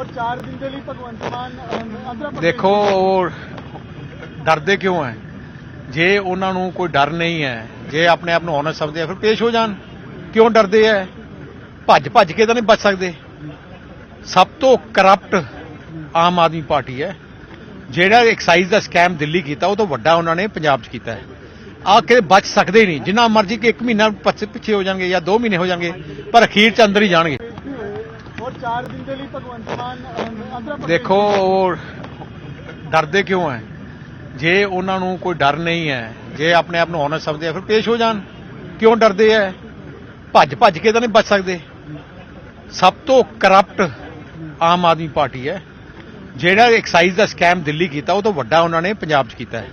ਔਰ 4 ਦਿਨ ਦੇ ਲਈ ਭਗਵੰਤ ਮਾਨ ਆਂਧਰਾ ਦੇਖੋ, ਉਹ ਡਰਦੇ ਕਿਉਂ ਹੈ ਜੇ ਉਹਨਾਂ ਨੂੰ ਕੋਈ ਡਰ ਨਹੀਂ ਹੈ ਜੇ ਆਪਣੇ ਆਪ ਨੂੰ honest ਸਮਝਦੇ ਆ, ਫਿਰ ਪੇਸ਼ ਹੋ ਜਾਣ। ਕਿਉਂ ਡਰਦੇ ਹੈ ਭੱਜ ਭੱਜ ਕੇ ਤਾਂ ਨਹੀਂ ਬਚ ਸਕਦੇ। ਸਭ ਤੋਂ ਕਰਪਟ ਆਮ ਆਦਮੀ ਪਾਰਟੀ ਹੈ ਜਿਹੜਾ ਐਕਸਾਈਜ਼ ਦਾ ਸਕੈਮ ਦਿੱਲੀ ਕੀਤਾ, ਉਹ ਤੋਂ ਵੱਡਾ ਉਹਨਾਂ ਨੇ ਪੰਜਾਬ 'ਚ ਕੀਤਾ ਹੈ ਆ ਕੇ ਬਚ ਸਕਦੇ ਨਹੀਂ। ਜਿੰਨਾ ਮਰਜ਼ੀ ਕਿ 1 ਮਹੀਨਾ ਪੱਛ- ਪਿੱਛੇ ਹੋ ਜਾਣਗੇ ਜਾਂ 2 ਮਹੀਨੇ ਹੋ ਜਾਣਗੇ, ਪਰ ਅਖੀਰ 'ਚ ਅੰਦਰ ਹੀ ਜਾਣਗੇ। 4 ਦਿਨ ਦੇ ਲਈ ਭਗਵੰਤ ਮਾਨ ਆਂਧਰਾ ਪ੍ਰਦੇਸ਼ ਦੇਖੋ, ਉਹ ਡਰਦੇ ਕਿਉਂ ਹੈ? ਜੇ ਉਹਨਾਂ ਨੂੰ ਕੋਈ ਡਰ ਨਹੀਂ ਹੈ, ਜੇ ਆਪਣੇ ਆਪ ਨੂੰ honest ਸਮਝਦੇ ਆ, ਫਿਰ ਪੇਸ਼ ਹੋ ਜਾਣ। ਕਿਉਂ ਡਰਦੇ ਹੈ? ਭੱਜ ਭੱਜ ਕੇ ਤਾਂ ਨਹੀਂ ਬਚ ਸਕਦੇ। ਸਭ ਤੋਂ ਕਰਪਟ ਆਮ ਆਦਮੀ ਪਾਰਟੀ ਹੈ। ਜਿਹੜਾ ਐਕਸਾਈਜ਼ ਦਾ ਸਕੈਮ ਦਿੱਲੀ ਕੀਤਾ, ਉਹ ਤੋਂ ਵੱਡਾ ਉਹਨਾਂ ਨੇ ਪੰਜਾਬ 'ਚ ਕੀਤਾ ਹੈ।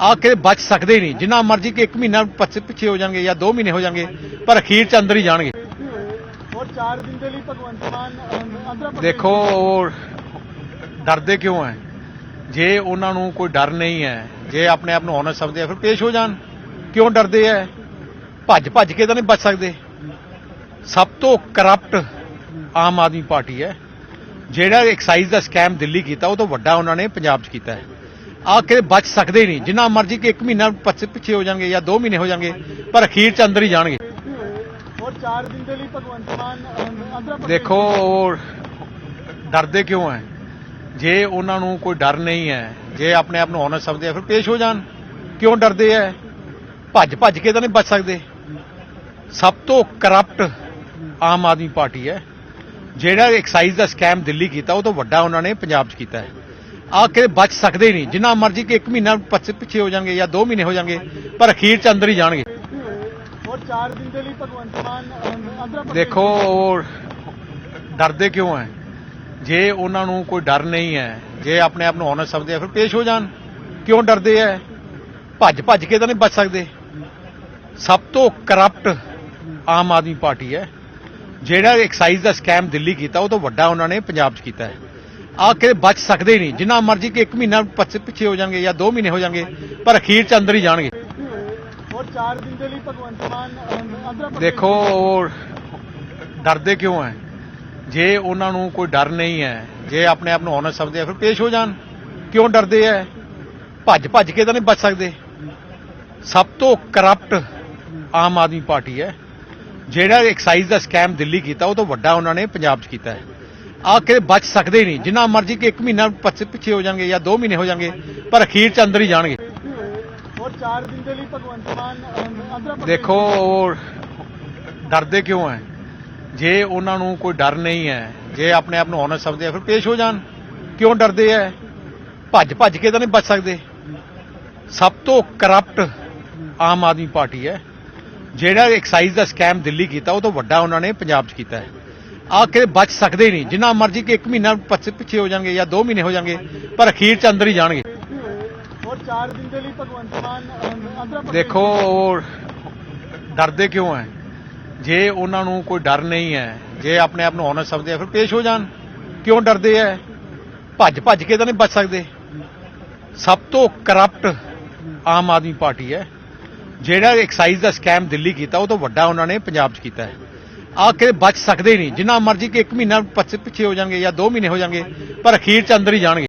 ਆ ਕੇ ਬਚ ਸਕਦੇ ਨਹੀਂ। ਜਿੰਨਾ ਮਰਜ਼ੀ ਕਿ 1 ਮਹੀਨਾ ਪੱਛ- ਪਿੱਛੇ ਹੋ ਜਾਣਗੇ ਜਾਂ 2 ਮਹੀਨੇ ਹੋ ਜਾਣਗੇ, ਪਰ ਅਖੀਰ 'ਚ ਅੰਦਰ ਹੀ ਜਾਣਗੇ। ਔਰ 4 ਦਿਨ ਦੇ ਲਈ ਭਗਵੰਤ ਮਾਨ ਦੇਖੋ ਉਹ ਡਰਦੇ ਕਿਉਂ ਹੈ? ਜੇ ਉਹਨਾਂ ਨੂੰ ਕੋਈ ਡਰ ਨਹੀਂ ਹੈ ਜੇ ਆਪਣੇ ਆਪ ਨੂੰ honest ਸਮਝਦੇ ਆ ਫਿਰ ਪੇਸ਼ ਹੋ ਜਾਣ। ਕਿਉਂ ਡਰਦੇ ਹੈ? ਭੱਜ ਭੱਜ ਕੇ ਤਾਂ ਨਹੀਂ ਬਚ ਸਕਦੇ। ਸਭ ਤੋਂ ਕਰਪਟ ਆਮ ਆਦਮੀ ਪਾਰਟੀ ਹੈ। ਜਿਹੜਾ ਐਕਸਾਈਜ਼ ਦਾ ਸਕੈਮ ਦਿੱਲੀ ਕੀਤਾ ਉਹ ਤੋਂ ਵੱਡਾ ਉਹਨਾਂ ਨੇ ਪੰਜਾਬ 'ਚ ਕੀਤਾ ਹੈ। ਆ ਕੇ ਬਚ ਸਕਦੇ ਨਹੀਂ। ਜਿੰਨਾ ਮਰਜ਼ੀ ਕਿ 1 ਮਹੀਨਾ ਪੱਛ- ਹੋ ਜਾਣਗੇ ਜਾਂ 2 ਮਹੀਨੇ ਹੋ ਜਾਣਗੇ ਪਰ ਅਖੀਰ 'ਚ ਅੰਦਰ ਹੀ ਜਾਣਗੇ। 4 ਦਿਨ ਦੇ ਲਈ ਭਗਵੰਤ ਮਾਨ ਆਂਧਰਾ ਪ੍ਰਦੇਸ਼ ਦੇਖੋ, ਉਹ ਡਰਦੇ ਕਿਉਂ ਹੈ? ਜੇ ਉਹਨਾਂ ਨੂੰ ਕੋਈ ਡਰ ਨਹੀਂ ਹੈ, ਜੇ ਆਪਣੇ ਆਪ ਨੂੰ honest ਸਮਝਦੇ ਆ, ਫਿਰ ਪੇਸ਼ ਹੋ ਜਾਣ। ਕਿਉਂ ਡਰਦੇ ਹੈ? ਭੱਜ ਭੱਜ ਕੇ ਤਾਂ ਨਹੀਂ ਬਚ ਸਕਦੇ। ਸਭ ਤੋਂ ਕਰਪਟ ਆਮ ਆਦਮੀ ਪਾਰਟੀ ਹੈ। ਜਿਹੜਾ ਐਕਸਾਈਜ਼ ਦਾ ਸਕੈਮ ਦਿੱਲੀ ਕੀਤਾ, ਉਹ ਤੋਂ ਵੱਡਾ ਉਹਨਾਂ ਨੇ ਪੰਜਾਬ 'ਚ ਕੀਤਾ ਹੈ। ਆ ਕੇ ਬਚ ਸਕਦੇ ਨਹੀਂ। ਜਿੰਨਾ ਮਰਜ਼ੀ ਕਿ 1 ਮਹੀਨਾ ਪੱਛ- ਪਿੱਛੇ ਹੋ ਜਾਣਗੇ ਜਾਂ 2 ਮਹੀਨੇ ਹੋ ਜਾਣਗੇ, ਪਰ ਅਖੀਰ 'ਚ ਅੰਦਰ ਹੀ ਜਾਣਗੇ। 4 ਦਿਨ ਦੇ ਲਈ ਭਗਵੰਤ ਮਾਨ ਦੇਖੋ ਉਹ ਡਰਦੇ ਕਿਉਂ ਹੈ? ਜੇ ਉਹਨਾਂ ਨੂੰ ਕੋਈ ਡਰ ਨਹੀਂ ਹੈ ਜੇ ਆਪਣੇ ਆਪ ਨੂੰ honest ਸਮਝਦੇ ਆ ਫਿਰ ਪੇਸ਼ ਹੋ ਜਾਣ। ਕਿਉਂ ਡਰਦੇ ਹੈ? ਭੱਜ ਭੱਜ ਕੇ ਤਾਂ ਨਹੀਂ ਬਚ ਸਕਦੇ। ਸਭ ਤੋਂ ਕਰਪਟ ਆਮ ਆਦਮੀ ਪਾਰਟੀ ਹੈ। ਜਿਹੜਾ ਐਕਸਾਈਜ਼ ਦਾ ਸਕੈਮ ਦਿੱਲੀ ਕੀਤਾ ਉਹ ਤੋਂ ਵੱਡਾ ਉਹਨਾਂ ਨੇ ਪੰਜਾਬ 'ਚ ਕੀਤਾ ਹੈ। ਆ ਕੇ ਬਚ ਸਕਦੇ ਨਹੀਂ। ਜਿੰਨਾ ਮਰਜ਼ੀ ਕਿ 1 ਮਹੀਨਾ ਪੱਛ- ਹੋ ਜਾਣਗੇ ਜਾਂ 2 ਮਹੀਨੇ ਹੋ ਜਾਣਗੇ ਪਰ ਅਖੀਰ 'ਚ ਅੰਦਰ ਹੀ ਜਾਣਗੇ। 4 ਦਿਨ ਦੇ ਲਈ ਭਗਵੰਤ ਮਾਨ ਆਂਧਰਾ ਦੇਖੋ ਉਹ ਡਰਦੇ ਕਿਉਂ ਹੈ? ਜੇ ਉਹਨਾਂ ਨੂੰ ਕੋਈ ਡਰ ਨਹੀਂ ਹੈ ਜੇ ਆਪਣੇ ਆਪ ਨੂੰ honest ਸਮਝਦੇ ਆ ਫਿਰ ਪੇਸ਼ ਹੋ ਜਾਣ। ਕਿਉਂ ਡਰਦੇ ਹੈ? ਭੱਜ ਭੱਜ ਕੇ ਤਾਂ ਨਹੀਂ ਬਚ ਸਕਦੇ। ਸਭ ਤੋਂ ਕਰਪਟ ਆਮ ਆਦਮੀ ਪਾਰਟੀ ਹੈ। ਜਿਹੜਾ ਐਕਸਾਈਜ਼ ਦਾ ਸਕੈਮ ਦਿੱਲੀ ਕੀਤਾ ਉਹ ਤੋਂ ਵੱਡਾ ਉਹਨਾਂ ਨੇ ਪੰਜਾਬ 'ਚ ਕੀਤਾ ਹੈ। ਆ ਕੇ ਬਚ ਸਕਦੇ ਨਹੀਂ। ਜਿੰਨਾ ਮਰਜ਼ੀ ਕਿ 1 ਮਹੀਨਾ ਪੱਛ- ਪਿੱਛੇ ਹੋ ਜਾਣਗੇ ਜਾਂ 2 ਮਹੀਨੇ ਹੋ ਜਾਣਗੇ ਪਰ ਅਖੀਰ 'ਚ ਅੰਦਰ ਹੀ ਜਾਣਗੇ। ਔਰ 4 ਦਿਨ ਦੇ ਲਈ ਭਗਵੰਤ ਮਾਨ ਆਂਧਰਾ ਪ੍ਰਦੇਸ਼ ਦੇਖੋ, ਉਹ ਡਰਦੇ ਕਿਉਂ ਹੈ? ਜੇ ਉਹਨਾਂ ਨੂੰ ਕੋਈ ਡਰ ਨਹੀਂ ਹੈ, ਜੇ ਆਪਣੇ ਆਪ ਨੂੰ honest ਸਮਝਦੇ ਆ, ਫਿਰ ਪੇਸ਼ ਹੋ ਜਾਣ। ਕਿਉਂ ਡਰਦੇ ਹੈ? ਭੱਜ ਭੱਜ ਕੇ ਤਾਂ ਨਹੀਂ ਬਚ ਸਕਦੇ। ਸਭ ਤੋਂ ਕਰਪਟ ਆਮ ਆਦਮੀ ਪਾਰਟੀ ਹੈ। ਜਿਹੜਾ ਐਕਸਾਈਜ਼ ਦਾ ਸਕੈਮ ਦਿੱਲੀ ਕੀਤਾ, ਉਹ ਤੋਂ ਵੱਡਾ ਉਹਨਾਂ ਨੇ ਪੰਜਾਬ 'ਚ ਕੀਤਾ ਹੈ। ਆ ਕੇ ਬਚ ਸਕਦੇ ਨਹੀਂ। ਜਿੰਨਾ ਮਰਜ਼ੀ ਕਿ 1 ਮਹੀਨਾ ਪੱਛ- ਪਿੱਛੇ ਹੋ ਜਾਣਗੇ ਜਾਂ 2 ਮਹੀਨੇ ਹੋ ਜਾਣਗੇ, ਪਰ ਅਖੀਰ 'ਚ ਅੰਦਰ ਹੀ ਜਾਣਗੇ। 4 ਦਿਨ ਦੇ ਲਈ ਭਗਵੰਤ ਮਾਨ ਦੇਖੋ ਉਹ ਡਰਦੇ ਕਿਉਂ ਹੈ? ਜੇ ਉਹਨਾਂ ਨੂੰ ਕੋਈ ਡਰ ਨਹੀਂ ਹੈ ਜੇ ਆਪਣੇ ਆਪ ਨੂੰ honest ਸਮਝਦੇ ਆ ਫਿਰ ਪੇਸ਼ ਹੋ ਜਾਣ। ਕਿਉਂ ਡਰਦੇ ਹੈ? ਭੱਜ ਭੱਜ ਕੇ ਤਾਂ ਨਹੀਂ ਬਚ ਸਕਦੇ। ਸਭ ਤੋਂ ਕਰਪਟ ਆਮ ਆਦਮੀ ਪਾਰਟੀ ਹੈ। ਜਿਹੜਾ ਐਕਸਾਈਜ਼ ਦਾ ਸਕੈਮ ਦਿੱਲੀ ਕੀਤਾ ਉਹ ਤੋਂ ਵੱਡਾ ਉਹਨਾਂ ਨੇ ਪੰਜਾਬ 'ਚ ਕੀਤਾ ਹੈ। ਆ ਕੇ ਬਚ ਸਕਦੇ ਨਹੀਂ। ਜਿੰਨਾ ਮਰਜ਼ੀ ਕਿ 1 ਮਹੀਨਾ ਪੱਛ- ਪਿੱਛੇ ਹੋ ਜਾਣਗੇ ਜਾਂ 2 ਮਹੀਨੇ ਹੋ ਜਾਣਗੇ ਪਰ ਅਖੀਰ 'ਚ ਅੰਦਰ ਹੀ ਜਾਣਗੇ।